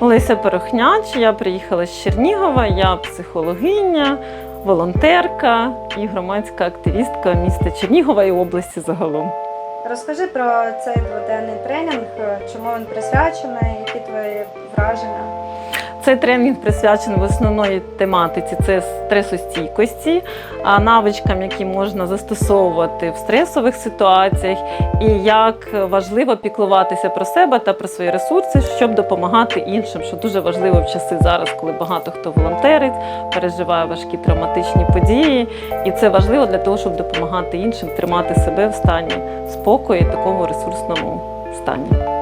Леся Порохняч, я приїхала з Чернігова, я психологиня, волонтерка і громадська активістка міста Чернігова і області загалом. Розкажи про цей дводенний тренінг, чому він присвячений, які твої враження. Цей тренінг присвячений в основної тематиці це стресостійкості, а навичкам, які можна застосовувати в стресових ситуаціях, і як важливо піклуватися про себе та про свої ресурси, щоб допомагати іншим, що дуже важливо в часи зараз, коли багато хто волонтерить, переживає важкі травматичні події. І це важливо для того, щоб допомагати іншим тримати себе в стані спокою, такому ресурсному стані.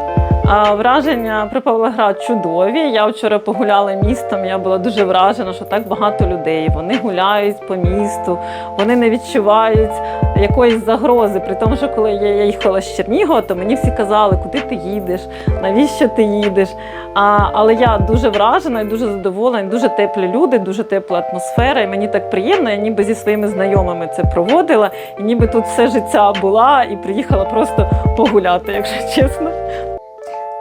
Враження про Павлоград чудові. Я вчора погуляла містом. Я була дуже вражена, що так багато людей. Вони гуляють по місту, вони не відчувають якоїсь загрози. При тому, що коли я їхала з Чернігова, то мені всі казали, куди ти їдеш, навіщо ти їдеш. А, але я дуже вражена і дуже задоволена. Дуже теплі люди, дуже тепла атмосфера. І мені так приємно. Я ніби зі своїми знайомими це проводила, і ніби тут все життя була і приїхала просто погуляти, якщо чесно.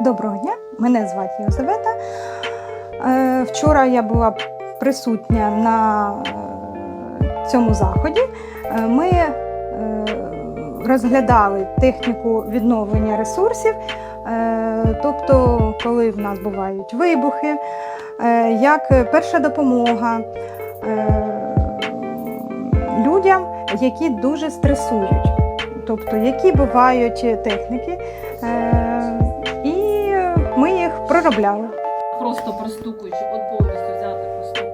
Доброго дня, мене звати Єлизавета. Е, Вчора я була присутня на е, цьому заході. Е, Ми розглядали техніку відновлення ресурсів, тобто, коли в нас бувають вибухи, як перша допомога людям, які дуже стресують, тобто які бувають техніки проробляли. Просто простукуючи, от повністю взяти простукуючи.